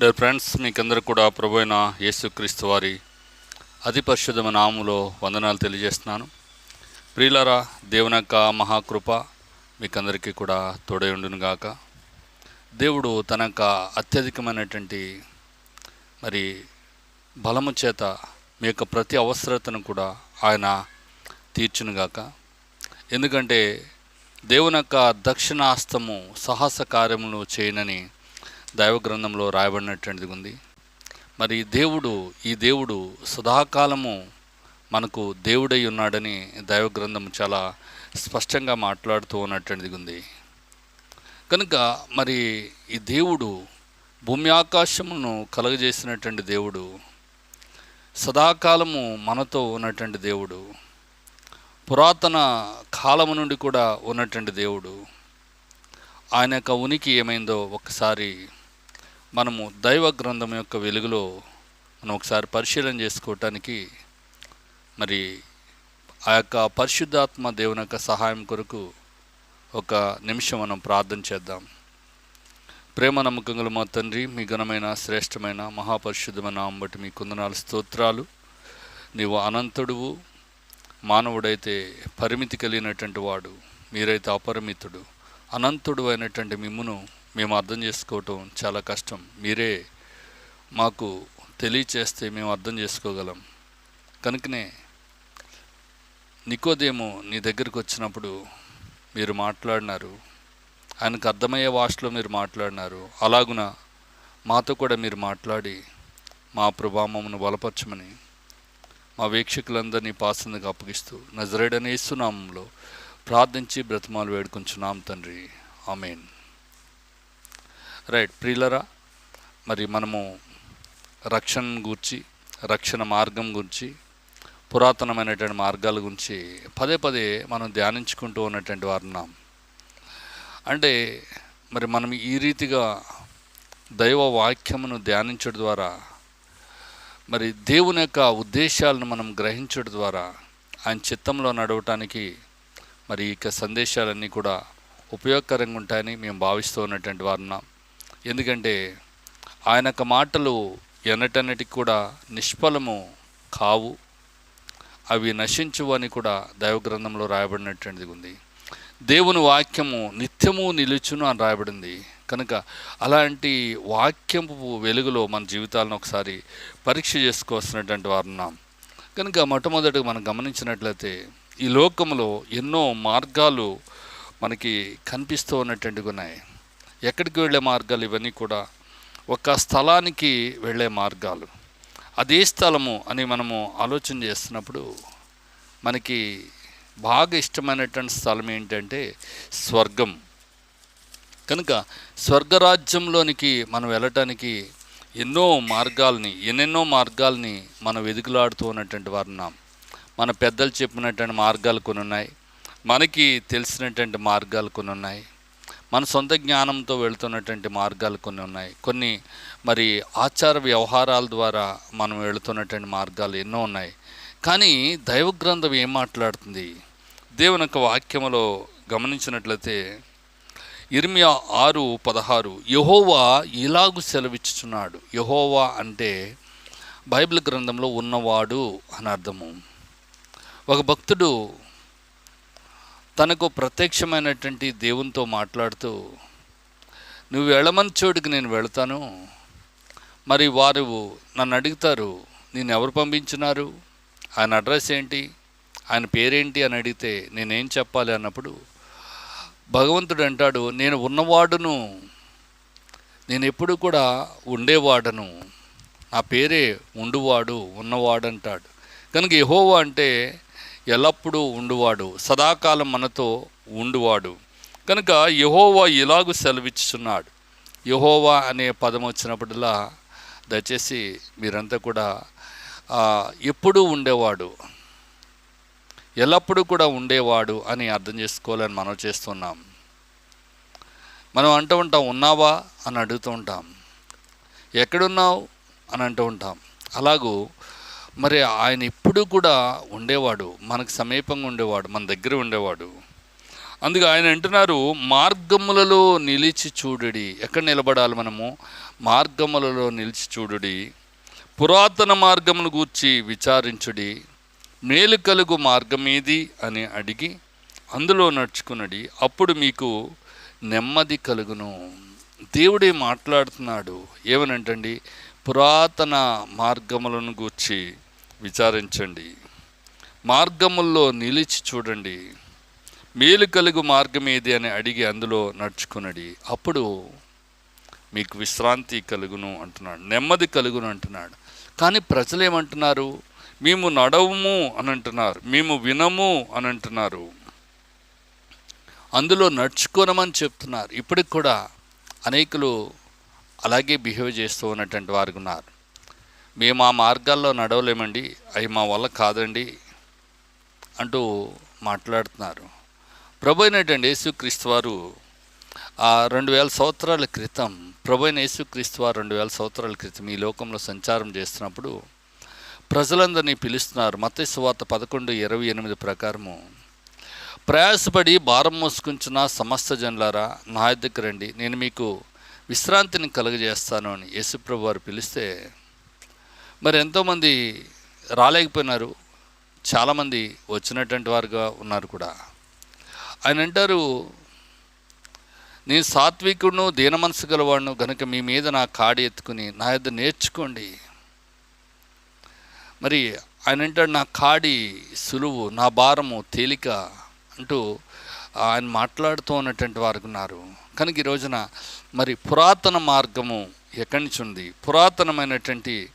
డర్ friends మీకందరూ కూడా ప్రభు యేసుక్రీస్తు వారి అతి పరిశుద్ధమైన వందనాలు తెలియజేస్తున్నాను. ప్రియులారా దేవుని యొక్క మహాకృప మీకందరికీ కూడా తోడై గాక. దేవుడు తన యొక్క అత్యధికమైనటువంటి మరి బలము చేత మీ యొక్క ప్రతి అవసరతను కూడా ఆయన తీర్చునుగాక ఎందుకంటే దేవుని యొక్క దక్షిణాస్తము సాహస కార్యములు చేయనని దైవ గ్రంథంలో రాయబడినటువంటిది ఉంది. మరి దేవుడు ఈ దేవుడు సదాకాలము మనకు దేవుడై ఉన్నాడని దైవ గ్రంథం చాలా స్పష్టంగా మాట్లాడుతూ ఉన్నటువంటిది ఉంది. కనుక మరి ఈ దేవుడు భూమి ఆకాశమును కలుగజేసినటువంటి దేవుడు సదాకాలము మనతో ఉన్నటువంటి దేవుడు పురాతన కాలము నుండి కూడా ఉన్నటువంటి దేవుడు. ఆయన యొక్క ఉనికి ఏమైందో ఒకసారి మనము దైవ గ్రంథం యొక్క వెలుగులో మనం ఒకసారి పరిశీలన చేసుకోవటానికి మరి ఆ యొక్క పరిశుద్ధాత్మ దేవుని యొక్క సహాయం కొరకు ఒక నిమిషం మనం ప్రార్థన చేద్దాం. ప్రేమ నమ్మకంగా మా తండ్రి మీ ఘనమైన శ్రేష్టమైన మహాపరిశుద్ధమైన అంబటి మీ కుందనాలు స్తోత్రాలు. నీవు అనంతుడువు మానవుడైతే పరిమితి కలిగినటువంటి వాడు మీరైతే అపరిమితుడు అనంతుడు అయినటువంటి మిమ్మును మేము అర్థం చేసుకోవటం చాలా కష్టం. మీరే మాకు తెలియచేస్తే మేము అర్థం చేసుకోగలం. కనుకనే నికోదేమో నీ దగ్గరికి వచ్చినప్పుడు మీరు మాట్లాడినారు. ఆయనకు అర్థమయ్యే భాషలో మీరు మాట్లాడినారు. అలాగున మాతో కూడా మీరు మాట్లాడి మా ప్రభామమును బలపరచమని మా వీక్షకులందరినీ పాసందుకు అప్పగిస్తూ నజరేడని ఇస్తున్నామంలో ప్రార్థించి బ్రతమాలు వేడుకుంటున్నాం తండ్రి. ఆమెన్. రైట్ ప్రియులరా మరి మనము రక్షణ గురించి రక్షణ మార్గం గురించి పురాతనమైనటువంటి మార్గాల గురించి పదే పదే మనం ధ్యానించుకుంటూ ఉన్నటువంటి వారున్నాం అంటే మరి మనం ఈ రీతిగా దైవ వాక్యమును ధ్యానించడం ద్వారా మరి దేవుని యొక్క ఉద్దేశాలను మనం గ్రహించడం ద్వారా ఆయన చిత్తంలో నడవటానికి మరి ఇక సందేశాలన్నీ కూడా ఉపయోగకరంగా ఉంటాయని మేము భావిస్తూ ఉన్నటువంటి వారున్నాం ఎందుకంటే ఆయన యొక్క మాటలు ఎన్నటన్నిటికి కూడా నిష్ఫలము కావు. అవి నశించువు అని కూడా దైవగ్రంథంలో రాయబడినటువంటిది ఉంది. దేవుని వాక్యము నిత్యము నిలుచును అని రాయబడింది. కనుక అలాంటి వాక్యము వెలుగులో మన జీవితాలను ఒకసారి పరీక్ష చేసుకోవాల్సినటువంటి వారు ఉన్నాం. కనుక మొట్టమొదటిగా మనం గమనించినట్లయితే ఈ లోకంలో ఎన్నో మార్గాలు మనకి కనిపిస్తూ ఉన్నటువంటివి ఉన్నాయి. ఎక్కడికి వెళ్ళే మార్గాలు ఇవన్నీ కూడా ఒక స్థలానికి వెళ్ళే మార్గాలు. అదే స్థలము అని మనము ఆలోచన చేస్తున్నప్పుడు మనకి బాగా ఇష్టమైనటువంటి స్థలం ఏంటంటే స్వర్గం. కనుక స్వర్గరాజ్యంలోనికి మనం వెళ్ళటానికి ఎన్నో మార్గాల్ని ఎన్నెన్నో మార్గాల్ని మనం వెతుకులాడుతూ ఉన్నటువంటి వారున్నాం. మన పెద్దలు చెప్పినటువంటి మార్గాలు కొన్ని ఉన్నాయి మనకి తెలిసినటువంటి మార్గాలు కొన్ని ఉన్నాయి మన సొంత జ్ఞానంతో వెళుతున్నటువంటి మార్గాలు కొన్ని ఉన్నాయి. కొన్ని మరి ఆచార వ్యవహారాల ద్వారా మనం వెళుతున్నటువంటి మార్గాలు ఎన్నో ఉన్నాయి. కానీ దైవ గ్రంథం ఏం మాట్లాడుతుంది? దేవుని యొక్క వాక్యములో గమనించినట్లయితే ఇర్మియా ఆరు పదహారు యహోవా ఇలాగు సెలవిచ్చుచున్నాడు. యహోవా అంటే బైబిల్ గ్రంథంలో ఉన్నవాడు అని అర్థము. ఒక భక్తుడు తనకు ప్రత్యక్షమైనటువంటి దేవునితో మాట్లాడుతూ నువ్వు వెళ్ళమని చోటుకి నేను వెళతాను. మరి వారు నన్ను అడుగుతారు నేను ఎవరు పంపించినారు? ఆయన అడ్రస్ ఏంటి? ఆయన పేరేంటి? అని అడిగితే నేనేం చెప్పాలి? అన్నప్పుడు భగవంతుడు అంటాడు నేను ఉన్నవాడును. నేను ఎప్పుడు కూడా ఉండేవాడను. నా పేరే ఉండువాడు ఉన్నవాడు అంటాడు కనుక యహోవా అంటే ఎల్లప్పుడూ ఉండువాడు సదాకాలం మనతో ఉండువాడు. కనుక యహోవా ఇలాగు సెలవిచ్చుచున్నాడు. యహోవా అనే పదం వచ్చినప్పుడల్లా దయచేసి మీరంతా కూడా ఎప్పుడూ ఉండేవాడు ఎల్లప్పుడూ కూడా ఉండేవాడు అని అర్థం చేసుకోవాలని మనం చేస్తున్నాం. మనం అంటూ ఉంటాం ఉన్నావా? అని అడుగుతూ ఉంటాం. ఎక్కడున్నావు? అని అంటూ ఉంటాం. అలాగూ మరి ఆయన ఎప్పుడు కూడా ఉండేవాడు మనకు సమీపంగా ఉండేవాడు మన దగ్గర ఉండేవాడు. అందుకే ఆయన అంటున్నారు మార్గములలో నిలిచి చూడుడి. ఎక్కడ నిలబడాలి మనము? మార్గములలో నిలిచి చూడుడి. పురాతన మార్గమును గూర్చి విచారించుడి. మేలు కలుగు మార్గం ఏది అని అడిగి అందులో నడుచుకున్నది అప్పుడు మీకు నెమ్మది కలుగును. దేవుడే మాట్లాడుతున్నాడు. ఏమనంటండి? పురాతన మార్గములను గూర్చి విచారించండి. మార్గముల్లో నిలిచి చూడండి. మేలు కలుగు మార్గం ఏది అని అడిగి అందులో నడుచుకునడి. అప్పుడు మీకు విశ్రాంతి కలుగును అంటున్నాడు. నెమ్మది కలుగును అంటున్నాడు. కానీ ప్రజలు ఏమంటున్నారు మేము నడవము అని అంటున్నారు. మేము వినము అని అంటున్నారు. అందులో నడుచుకోనమని చెప్తున్నారు. ఇప్పటికి కూడా అనేకులు అలాగే బిహేవ్ చేస్తూ ఉన్నటువంటి వారు ఉన్నారు. మేము ఆ మార్గాల్లో నడవలేమండి. అవి మా వల్ల కాదండి అంటూ మాట్లాడుతున్నారు. ప్రభు అయినటువంటి యేసుక్రీస్తు వారు ఆ రెండు వేల సంవత్సరాల క్రితం ప్రభు అయిన యేసుక్రీస్తు వారు రెండు వేల సంవత్సరాల క్రితం ఈ లోకంలో సంచారం చేస్తున్నప్పుడు ప్రజలందరినీ పిలుస్తున్నారు. మత సువార్త పదకొండు ఇరవై ఎనిమిది ప్రకారము. ప్రయాసపడి భారం మోసుకుంటున్న సమస్త జనులారా నా దగ్గర రండి. నేను మీకు విశ్రాంతిని కలుగజేస్తాను అని యేసుప్రభు వారు పిలిస్తే మరి ఎంతోమంది రాలేకపోయినారు. చాలామంది వచ్చినటువంటి వారుగా ఉన్నారు కూడా. ఆయన అంటారు నేను సాత్వికుడును దీన మనసు గలవాడును కనుక మీ మీద నా కాడి ఎత్తుకుని నా యొద్ద నేర్చుకోండి. మరి ఆయన అంటాడు నా కాడి సులువు నా భారము తేలిక అంటూ ఆయన మాట్లాడుతూ ఉన్నటువంటి వారు ఉన్నారు. కనుక ఈ రోజున మరి పురాతన మార్గము ఎక్కడి నుంచి ఉంది? పురాతనమైనటువంటి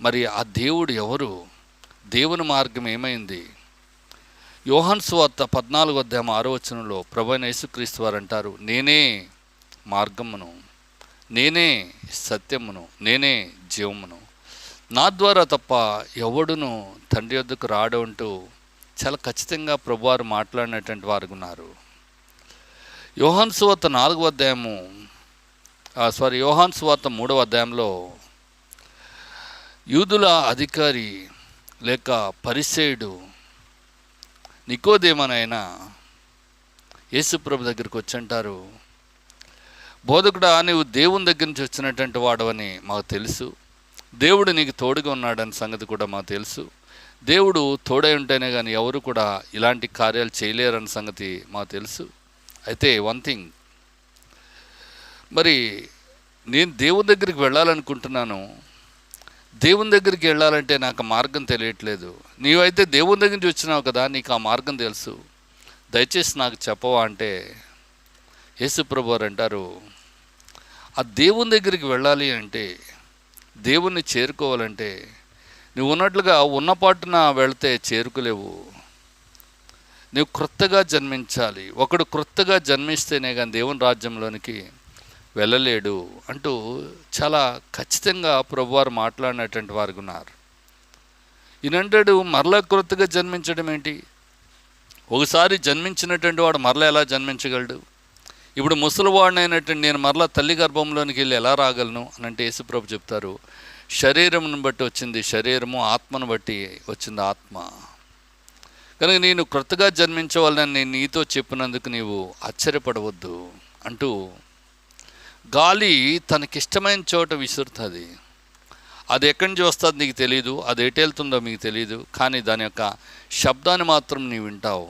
మరి ఆ దేవుడు ఎవరు? దేవుని మార్గం ఏమైంది? యోహన్ సువార్త పద్నాలుగు అధ్యాయం ఆరో వచనంలో ప్రభైన యేసుక్రీస్తు వారు అంటారు నేనే మార్గమును నేనే సత్యమును నేనే జీవమును. నా ద్వారా తప్ప ఎవడును తండ్రి వద్దకు రాడు అంటూ చాలా ఖచ్చితంగా ప్రభువారు మాట్లాడినటువంటి వారు ఉన్నారు. యోహాన్ సువార్త నాలుగవ అధ్యాయము సారీ యోహాన్ సువార్త మూడవ అధ్యాయంలో యూదుల అధికారి లేక పరిసేయుడు నికోదేమనైనా యేసుప్రభు దగ్గరికి వచ్చి అంటారు బోధకుడా నీవు దేవుని దగ్గర నుంచి వచ్చినటువంటి వాడవని మాకు తెలుసు. దేవుడు నీకు తోడుగా ఉన్నాడని సంగతి కూడా మాకు తెలుసు. దేవుడు తోడై ఉంటేనే కానీ ఎవరు కూడా ఇలాంటి కార్యాలు చేయలేరన్న సంగతి మాకు తెలుసు. అయితే వన్ థింగ్. మరి నేను దేవుని దగ్గరికి వెళ్ళాలనుకుంటున్నాను. దేవుని దగ్గరికి వెళ్ళాలంటే నాకు మార్గం తెలియట్లేదు. నీవైతే దేవుని దగ్గర నుంచి వచ్చినావు కదా నీకు ఆ మార్గం తెలుసు. దయచేసి నాకు చెప్పవా అంటే యేసుప్రభు వారు అంటారు ఆ దేవుని దగ్గరికి వెళ్ళాలి అంటే దేవుణ్ణి చేరుకోవాలంటే నువ్వు ఉన్నట్లుగా ఉన్నపాటున వెళితే చేరుకోలేవు. నువ్వు క్రొత్తగా జన్మించాలి. ఒకడు క్రొత్తగా జన్మిస్తేనే కానీ దేవుని రాజ్యంలోనికి వెళ్ళలేడు అంటూ చాలా ఖచ్చితంగా ప్రభువారు మాట్లాడినటువంటి వారు ఉన్నారు ఈయనంటాడు మరలా క్రొత్తగా జన్మించడం ఏంటి? ఒకసారి జన్మించినటువంటి వాడు మరలా ఎలా జన్మించగలడు? ఇప్పుడు ముసలివాడినైనటువంటి నేను మరలా తల్లి గర్భంలోనికి వెళ్ళి ఎలా రాగలను? అని అంటే యేసుప్రభు చెప్తారు శరీరంను బట్టి వచ్చింది శరీరము ఆత్మను బట్టి వచ్చింది ఆత్మ. కనుక నేను క్రొత్తగా జన్మించవాలని నేను నీతో చెప్పినందుకు నీవు ఆశ్చర్యపడవద్దు అంటూ గాలి తనకిష్టమైన చోట విసురుతుంది. అది ఎక్కడి నుంచి వస్తుంది నీకు తెలియదు అది ఎటు వెళ్తుందో మీకు తెలియదు కానీ దాని యొక్క శబ్దాన్ని మాత్రం నీవు వింటావు.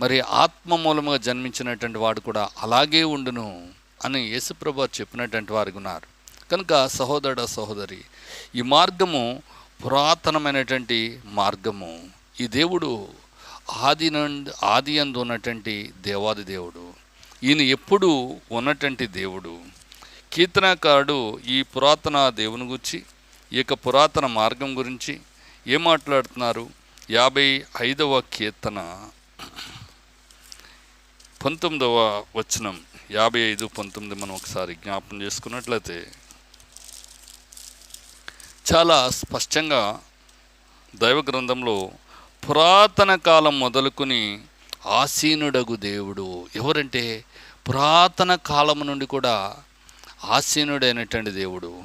మరి ఆత్మ మూలముగా జన్మించినటువంటి వాడు కూడా అలాగే ఉండును అని యేసుప్రభు చెప్పినటువంటి వారు ఉన్నారు. కనుక సహోదరుడ సహోదరి ఈ మార్గము పురాతనమైనటువంటి మార్గము. ఈ దేవుడు ఆది నుండి ఆది అందు ఉన్నటువంటి దేవాది దేవుడు. ఈయన ఎప్పుడు ఉన్నటువంటి దేవుడు. కీర్తనకారుడు ఈ పురాతన దేవుని గురించి ఈ యొక్క పురాతన మార్గం గురించి ఏం మాట్లాడుతున్నారు? యాభై ఐదవ కీర్తన. పంతొమ్మిదవ వచనం. యాభై ఐదు పంతొమ్మిది మనం ఒకసారి జ్ఞాపం చేసుకున్నట్లయితే చాలా స్పష్టంగా దైవ గ్రంథంలో పురాతన కాలం మొదలుకొని ఆసీనుడగు దేవుడు ఎవరంటే పురాతన కాలం నుండి కూడా ఆసీనుడైనటువంటి దేవుడు.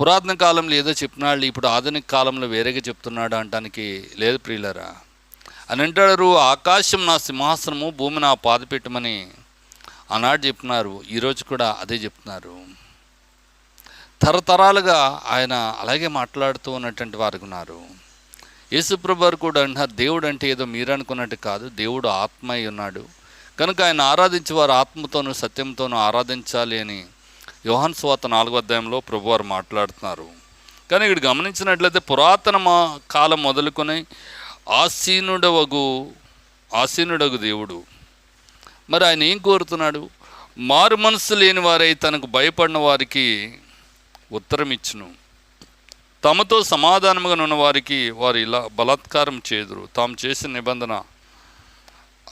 పురాతన కాలంలో ఏదో చెప్పినాళ్ళు ఇప్పుడు ఆధునిక కాలంలో వేరేగా చెప్తున్నాడు అనటానికి లేదు ప్రియులరా. అని అంటారు ఆకాశం నా సింహాసనము భూమి నా పాదపీఠమని పెట్టమని ఆనాడు చెప్పినారు ఈరోజు కూడా అదే చెప్తున్నారు. తరతరాలుగా ఆయన అలాగే మాట్లాడుతూ ఉన్నటువంటి వారు ఉన్నారు. యేసుప్రభు కూడా అంటున్నారు దేవుడు అంటే ఏదో మీరు అనుకున్నట్టు కాదు దేవుడు ఆత్మ అయి ఉన్నాడు కనుక ఆయన ఆరాధించే వారు ఆత్మతోనూ సత్యంతోనూ ఆరాధించాలి అని యోహన్ స్వాత నాలుగో అధ్యాయంలో ప్రభువారు మాట్లాడుతున్నారు. కానీ ఇక్కడ గమనించినట్లయితే పురాతన మా కాలం మొదలుకొని ఆసీనుడవగు ఆసీనుడగు దేవుడు. మరి ఆయన ఏం కోరుతున్నాడు? మారు మనసు లేని వారై తనకు భయపడిన వారికి ఉత్తరం ఇచ్చును తమతో సమాధానముగా ఉన్న వారికి వారు ఇలా బలాత్కారం చేదురు. తాము చేసిన నిబంధన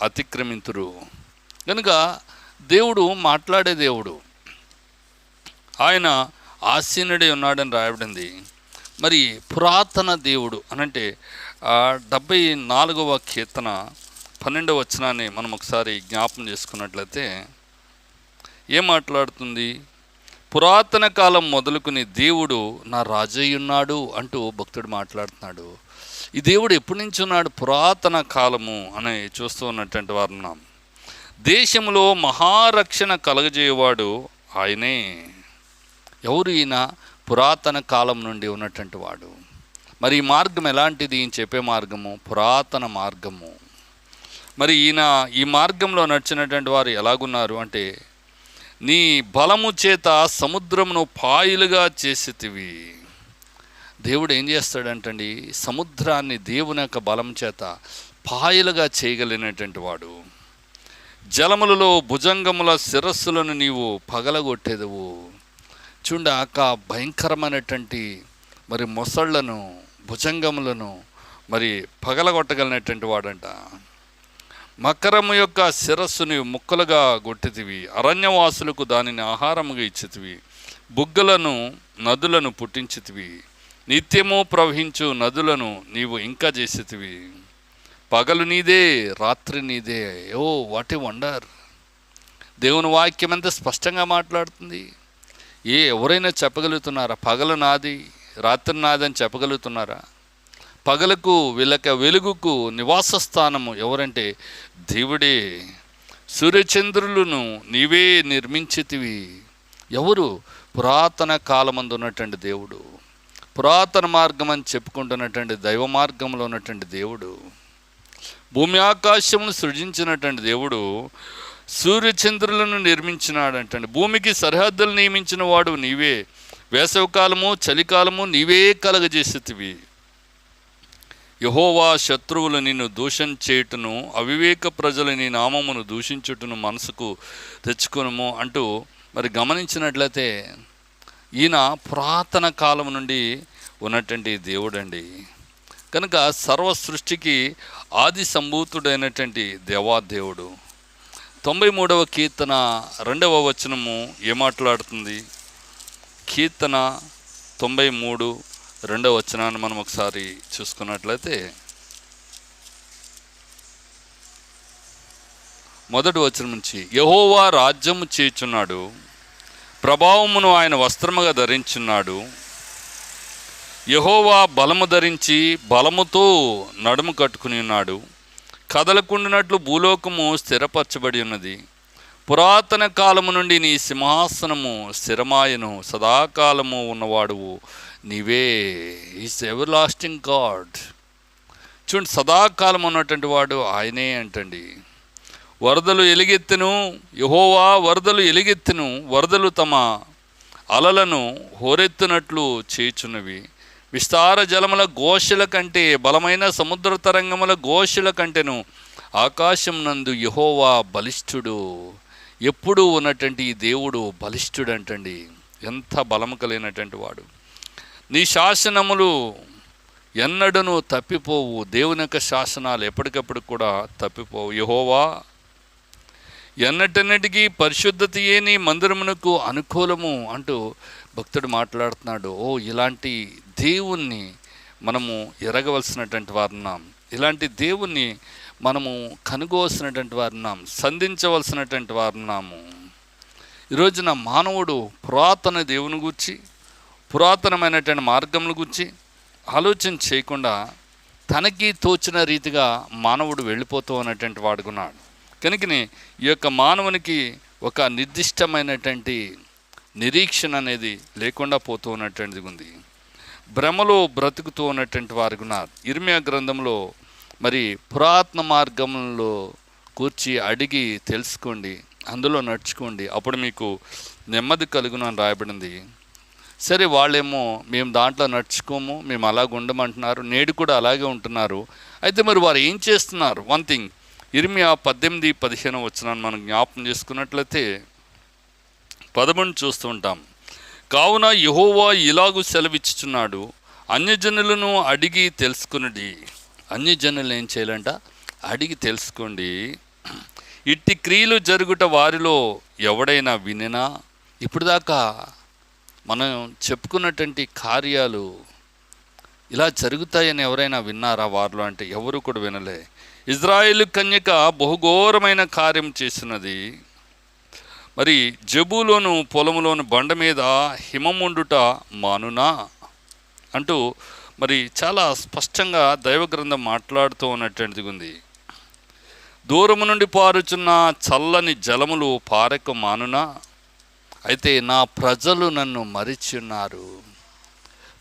అతిక్రమింతురు. కనుక దేవుడు మాట్లాడే దేవుడు ఆయన ఆసీనుడై ఉన్నాడని రాయబడింది. మరి పురాతన దేవుడు అనంటే డెబ్బై నాలుగవ కీర్తన పన్నెండవ వచనాన్ని మనం ఒకసారి జ్ఞాపం చేసుకున్నట్లయితే ఏం మాట్లాడుతుంది? పురాతన కాలం మొదలుకుని దేవుడు నా రాజయ్య ఉన్నాడు అంటూ భక్తుడు మాట్లాడుతున్నాడు. ఈ దేవుడు ఎప్పటి నుంచి ఉన్నాడు? పురాతన కాలము అని చూస్తూ ఉన్నటువంటి వారు ఉన్నాం దేశంలో మహారక్షణ కలగజేయవాడు ఆయనే. ఎవరు ఈయన పురాతన కాలం నుండి ఉన్నటువంటి వాడు? మరి ఈ మార్గం ఎలాంటిది? ఈయన చెప్పే మార్గము పురాతన మార్గము. మరి ఈయన ఈ మార్గంలో నడిచినటువంటి వారు ఎలాగున్నారు అంటే నీ బలము చేత సముద్రమును పాయలుగా చేసేటివి దేవుడు ఏం చేస్తాడంటండి? సముద్రాన్ని దేవుని యొక్క బలం చేత పాయలుగా చేయగలిగినటువంటి వాడు. జలములలో భుజంగముల శిరస్సులను నీవు పగలగొట్టేదవు. చూడ ఆక భయంకరమైనటువంటి మరి మొసళ్ళను భుజంగములను మరి పగలగొట్టగలిగినటువంటి వాడంట. మకరము యొక్క శిరస్సుని ముక్కలుగా గొట్టితివి అరణ్యవాసులకు దానిని ఆహారముగా ఇచ్చితివి బుగ్గలను నదులను పుట్టించితివి నిత్యము ప్రవహించు నదులను నీవు ఇంకా చేసేతివి. పగలు నీదే రాత్రి నీదే ఓ వాట్ ఏ వండర్. దేవుని వాక్యం ఎంత స్పష్టంగా మాట్లాడుతుంది? ఏ ఎవరైనా చెప్పగలుగుతున్నారా? పగలు నాది రాత్రి నాది అని చెప్పగలుగుతున్నారా? పగలకు వీళ్ళక వెలుగుకు నివాస స్థానము ఎవరంటే దేవుడే. సూర్యచంద్రులను నీవే నిర్మించితివి. ఎవరు? పురాతన కాలమందు ఉన్నటువంటి దేవుడు. పురాతన మార్గం అని చెప్పుకుంటున్నటువంటి దైవ మార్గంలో ఉన్నటువంటి దేవుడు. భూమి ఆకాశమును సృజించినటువంటి దేవుడు సూర్యచంద్రులను నిర్మించినాడంటండి. భూమికి సరిహద్దులు నియమించిన వాడు నీవే. వేసవికాలము చలికాలము నీవే కలగజేసేతివి. యహోవా శత్రువులు నిన్ను దూషణ చేయుటను అవివేక ప్రజలు నీ నామమును దూషించుటను మనసుకు తెచ్చుకునము అంటూ మరి గమనించినట్లయితే ఈయన పురాతన కాలం నుండి ఉన్నటువంటి దేవుడండి. కనుక సర్వ సృష్టికి ఆది సంభూతుడైనటువంటి దేవాదేవుడు. తొంభై మూడవ కీర్తన రెండవ వచనము ఏమాట్లాడుతుంది? కీర్తన తొంభై మూడు రెండవ వచనాన్ని మనం ఒకసారి చూసుకున్నట్లయితే మొదటి వచనం నుంచి యహోవా రాజ్యము చేచున్నాడు ప్రభావమును ఆయన వస్త్రముగా ధరించున్నాడు యహోవా బలము ధరించి బలముతో నడుము కట్టుకుని ఉన్నాడు కదలకుండినట్లు భూలోకము స్థిరపరచబడి ఉన్నది. పురాతన కాలము నుండి నీ సింహాసనము స్థిరమాయను. సదాకాలము ఉన్నవాడువు నీవే. ఈస్ ఎవర్ లాస్టింగ్ గాడ్ చూడండి సదాకాలం ఉన్నటువంటి వాడు ఆయనే అంటండి. వరదలు ఎలుగెత్తును యహోవా వరదలు ఎలుగెత్తును వరదలు తమ అలలను హోరెత్తునట్లు చేచున్నవి విస్తార జలముల ఘోషల కంటే బలమైన సముద్ర తరంగముల ఘోషల కంటేను ఆకాశం నందు యహోవా బలిష్ఠుడు. ఎప్పుడూ ఉన్నటువంటి ఈ దేవుడు బలిష్ఠుడు అంటండి ఎంత బలము కలిగినటువంటి వాడు. నీ శాసనములు ఎన్నడను తప్పిపోవు. దేవుని యొక్క శాసనాలు ఎప్పటికప్పుడు కూడా తప్పిపోవు. యహోవా ఎన్నటన్నిటికీ పరిశుద్ధతయే నీ మందిరమునకు అనుకూలము అంటూ భక్తుడు మాట్లాడుతున్నాడు. ఓ ఇలాంటి దేవుణ్ణి మనము ఎరగవలసినటువంటి వారున్నాం ఇలాంటి దేవుణ్ణి మనము కనుగోవలసినటువంటి వారున్నాం సంధించవలసినటువంటి వారున్నాము ఈరోజున మానవుడు పురాతన దేవుని గురించి పురాతనమైనటువంటి మార్గముల గురించి ఆలోచన చేయకుండా తనకి తోచిన రీతిగా మానవుడు వెళ్ళిపోతూ ఉన్నటువంటి వాడుకున్నాడు కనుకనే ఈ యొక్క మానవునికి ఒక నిర్దిష్టమైనటువంటి నిరీక్షణ అనేది లేకుండా పోతూ ఉన్నటువంటిది ఉంది. భ్రమలో బ్రతుకుతూ ఉన్నటువంటి వారు ఉన్నారు ఇర్మియా గ్రంథంలో మరి పురాతన మార్గంలో కూర్చి అడిగి తెలుసుకోండి అందులో నడుచుకోండి. అప్పుడు మీకు నెమ్మది కలుగును అని రాయబడింది. సరే వాళ్ళేమో మేము దాంట్లో నడుచుకోము మేము అలాగ ఉండమంటున్నారు నేడు కూడా అలాగే ఉంటున్నారు. అయితే మరి వారు ఏం చేస్తున్నారు? వన్ థింగ్ ఇర్మియా పద్దెనిమిది పదిహేను వచ్చిన మనం జ్ఞాపకం చేసుకున్నట్లయితే పదమూడు చూస్తూ ఉంటాం. కావున యహోవా ఇలాగూ సెలవిచ్చుచున్నాడు అన్యజనులను అడిగి తెలుసుకున్నది అన్యజనులు ఏం చేయాలంట? అడిగి తెలుసుకోండి. ఇట్టి క్రియలు జరుగుట వారిలో ఎవడైనా వినినా? ఇప్పుడు దాకా మనం చెప్పుకున్నటువంటి కార్యాలు ఇలా జరుగుతాయని ఎవరైనా విన్నారా? వారిలో అంటే ఎవరు కూడా వినలే. ఇజ్రాయేల్ కన్యక బహుఘోరమైన కార్యం చేసినది. మరి జబులోను పొలములోను బండ మీద హిమముండుట మానునా? అంటూ మరి చాలా స్పష్టంగా దైవ గ్రంథం మాట్లాడుతూ ఉన్నటువంటిది ఉంది. దూరము నుండి పారుచున్న చల్లని జలములు పారక మానునా? అయితే నా ప్రజలు నన్ను మరిచి ఉన్నారు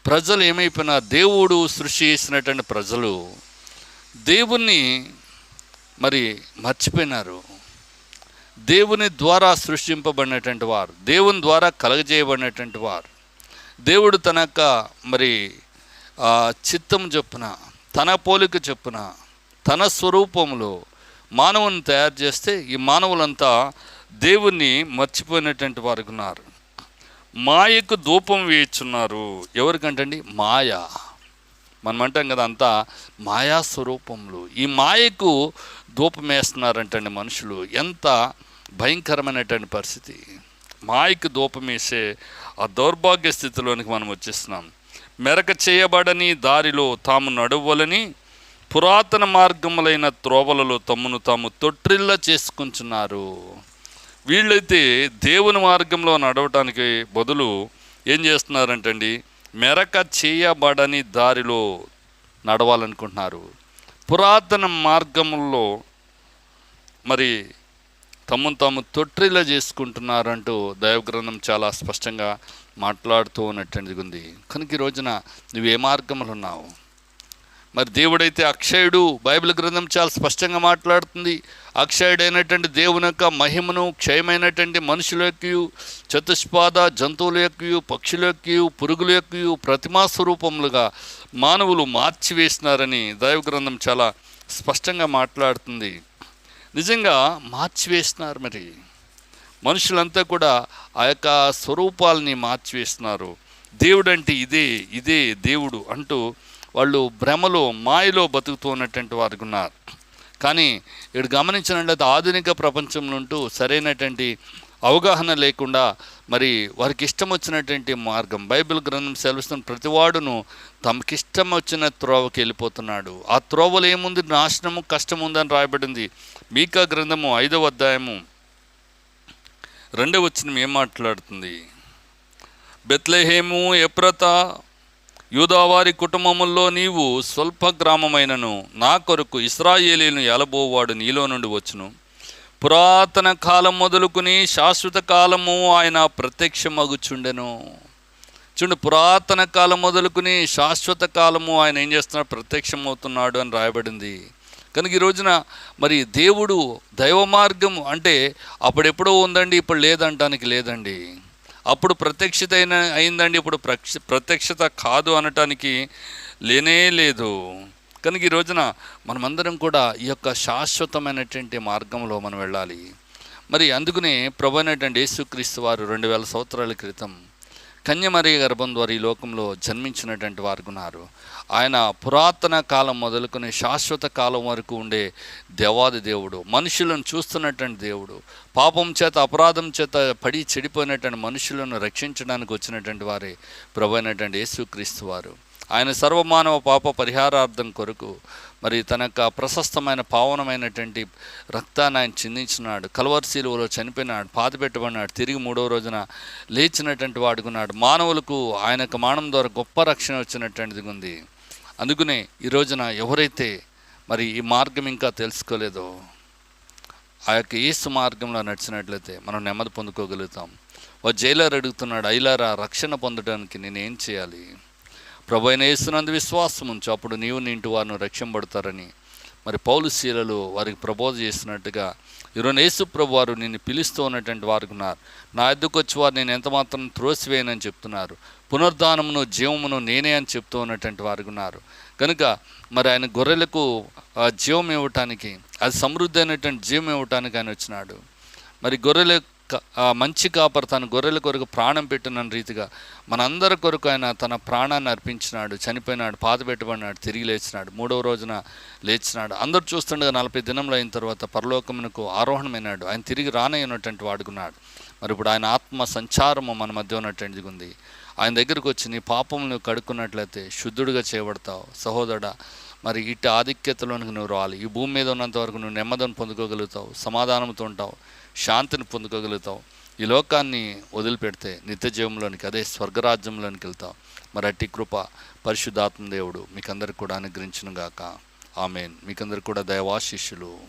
ప్రజలు ఏమైపోయినా దేవుడు సృష్టి చేసినటువంటి ప్రజలు దేవుణ్ణి మరి మర్చిపోయినారు. దేవుని ద్వారా సృష్టింపబడినటువంటి వారు దేవుని ద్వారా కలగజేయబడినటువంటి వారు. దేవుడు తన యొక్క మరి చిత్తం చొప్పున తన పోలిక చొప్పున తన స్వరూపంలో మానవుని తయారు చేస్తే ఈ మానవులంతా దేవుణ్ణి మర్చిపోయినటువంటి వారు ఉన్నారు. మాయకు ధూపం వేయుచున్నారు. ఎవరికంటండి? మాయ. మనం అంటాం కదా అంతా మాయా స్వరూపంలో ఈ మాయకు ధూపం వేస్తున్నారంటండి మనుషులు. ఎంత భయంకరమైనటువంటి పరిస్థితి. మాయకు దూపమేసే ఆ దౌర్భాగ్య స్థితిలోనికి మనం వచ్చేస్తున్నాం. మెరక చేయబడని దారిలో తాము నడవలని పురాతన మార్గములైన త్రోవలలో తమ్మును తాము తొట్టిల్ల చేసుకుంటున్నారు. వీళ్ళైతే దేవుని మార్గంలో నడవటానికి బదులు ఏం చేస్తున్నారంటండి మెరక చేయబడని దారిలో నడవాలనుకుంటున్నారు. పురాతన మార్గముల్లో మరి తమను తాము తొట్టిలా చేసుకుంటున్నారంటూ దైవగ్రంథం చాలా స్పష్టంగా మాట్లాడుతూ ఉన్నటువంటిది ఉంది కనుక ఈ రోజున నువ్వు ఏ మార్గంలో ఉన్నావు మరి దేవుడైతే అక్షయుడు బైబిల్ గ్రంథం చాలా స్పష్టంగా మాట్లాడుతుంది. అక్షయుడైనటువంటి దేవుని యొక్క మహిమను క్షయమైనటువంటి మనుషుల యొక్క చతుష్పాద జంతువుల యొక్క పక్షుల యొక్క పురుగుల యొక్క ప్రతిమా స్వరూపములుగా మానవులు మార్చివేసినారని దైవ గ్రంథం చాలా స్పష్టంగా మాట్లాడుతుంది. నిజంగా మార్చివేస్తున్నారు మరి. మనుషులంతా కూడా ఆ యొక్క స్వరూపాలని మార్చివేస్తున్నారు. దేవుడు అంటే ఇదే ఇదే దేవుడు అంటూ వాళ్ళు భ్రమలో మాయలో బతుకుతూ ఉన్నటువంటి వారు ఉన్నారు. కానీ ఇక్కడ గమనించినట్లయితే ఆధునిక ప్రపంచంలో ఉంటూ సరైనటువంటి అవగాహన లేకుండా మరి వారికి ఇష్టం వచ్చినటువంటి మార్గం. బైబిల్ గ్రంథం సెలవిస్తున్న ప్రతివాడును తమకిష్టం వచ్చిన త్రోవకి వెళ్ళిపోతున్నాడు. ఆ త్రోవలో ఏముంది? నాశనము కష్టం ఉందని రాయబడింది. మీకా గ్రంథము ఐదవ అధ్యాయము రెండవ వచ్చిన ఏం మాట్లాడుతుంది? బెత్లెహేము ఎప్రత యూదావారి కుటుంబముల్లో నీవు స్వల్ప గ్రామమైనను. నా కొరకు ఇస్రాయేలీలను ఎలబోవాడు నీలో నుండి వచ్చును. పురాతన కాలం మొదలుకుని శాశ్వత కాలము ఆయన ప్రత్యక్షమగుచుండెను. చూడండి పురాతన కాలం మొదలుకుని శాశ్వత కాలము ఆయన ఏం చేస్తున్నాడు ప్రత్యక్షమవుతున్నాడు అని రాయబడింది. కనుక ఈ రోజున మరి దేవుడు దైవ మార్గం అంటే అప్పుడెప్పుడో ఉందండి ఇప్పుడు లేదంటానికి లేదండి. అప్పుడు ప్రత్యక్షత అయిన అయిందండి ఇప్పుడు ప్రక్ష ప్రత్యక్షత కాదు అనటానికి లేనే లేదు. కనుక ఈ రోజున మనమందరం కూడా ఈ యొక్క శాశ్వతమైనటువంటి మార్గంలో మనం వెళ్ళాలి. మరి అందుకనే ప్రభు అయినటువంటి యేసుక్రీస్తు వారు రెండు వేల సంవత్సరాల క్రితం కన్యమరి గర్భం ద్వారా ఈ లోకంలో జన్మించినటువంటి వారు ఉన్నారు. ఆయన పురాతన కాలం మొదలుకొని శాశ్వత కాలం వరకు ఉండే దేవాది దేవుడు మనుషులను చూస్తున్నటువంటి దేవుడు పాపం చేత అపరాధం చేత పడి చెడిపోయినటువంటి మనుషులను రక్షించడానికి వచ్చినటువంటి వారే ప్రభు అయినటువంటి యేసుక్రీస్తు వారు. ఆయన సర్వమానవ పాప పరిహారార్థం కొరకు మరి తన యొక్క ప్రశస్తమైన పావనమైనటువంటి రక్తాన్ని ఆయన చిందించినాడు. కలవర్శీలువలో చనిపోయినాడు పాతిపెట్టబడినాడు తిరిగి మూడవ రోజున లేచినటువంటి వాడుకున్నాడు మానవులకు ఆయన యొక్క మానం ద్వారా గొప్ప రక్షణ వచ్చినటువంటిది ఉంది. అందుకనే ఈ రోజున ఎవరైతే మరి ఈ మార్గం ఇంకా తెలుసుకోలేదో ఆ యొక్క ఏసు మార్గంలో నడిచినట్లయితే మనం నెమ్మది పొందుకోగలుగుతాం. ఓ జైలర్ అడుగుతున్నాడు ఐలారా రక్షణ పొందడానికి నేను ఏం చేయాలి? ప్రభు అయిన యేసునందు విశ్వాసం ఉంచు. అప్పుడు నీవు నింటి వారిని రక్షింపడతారని మరి పౌలు శీలలు వారికి ప్రబోధ చేసినట్టుగా ఈరోజు యేసు ప్రభు వారు నిన్ను పిలుస్తూ ఉన్నటువంటి వారు ఉన్నారు. నా ఎద్దుకు వచ్చి వారు నేను ఎంత మాత్రం త్రోసివేయనని చెప్తున్నారు. పునరుద్ధానమును జీవమును నేనే అని చెప్తూ ఉన్నటువంటి వారు ఉన్నారు. కనుక మరి ఆయన గొర్రెలకు జీవం ఇవ్వటానికి అది సమృద్ధి అయినటువంటి జీవం ఇవ్వటానికి ఆయన వచ్చినాడు. మరి గొర్రెలకు మంచి కాపర్ తన గొర్రెల కొరకు ప్రాణం పెట్టిన రీతిగా మనందరి కొరకు ఆయన తన ప్రాణాన్ని అర్పించినాడు చనిపోయినాడు పాత పెట్టబడినాడు తిరిగి లేచినాడు మూడవ రోజున లేచినాడు. అందరు చూస్తుండగా నలభై దినంలో అయిన తర్వాత పరలోకమునకు ఆరోహణమైనాడు. ఆయన తిరిగి రానయ్యున్నటువంటి వాడుకున్నాడు. మరి ఇప్పుడు ఆయన ఆత్మ సంచారము మన మధ్య ఉన్నటువంటిది ఉంది. ఆయన దగ్గరకు వచ్చి నీ పాపములు కడుక్కున్నట్లయితే శుద్ధుడిగా చేయబడతావు సహోదరుడా. మరి ఇటు ఆధిక్యతలోనికి నువ్వు రావాలి ఈ భూమి మీద ఉన్నంత వరకు నువ్వు నెమ్మదిని పొందుకోగలుగుతావు సమాధానంతో ఉంటావు. శాంతిని పొందుకోగలుగుతావు ఈ లోకాన్ని వదిలిపెడితే నిత్య జీవంలోనికి అదే స్వర్గరాజ్యంలోనికి వెళ్తాం. మరి అట్టి కృప పరిశుద్ధాత్మ దేవుడు మీకందరికి కూడా అనుగ్రహించును గాక ఆమెన్. మీకందరికి కూడా దైవాశిష్యులు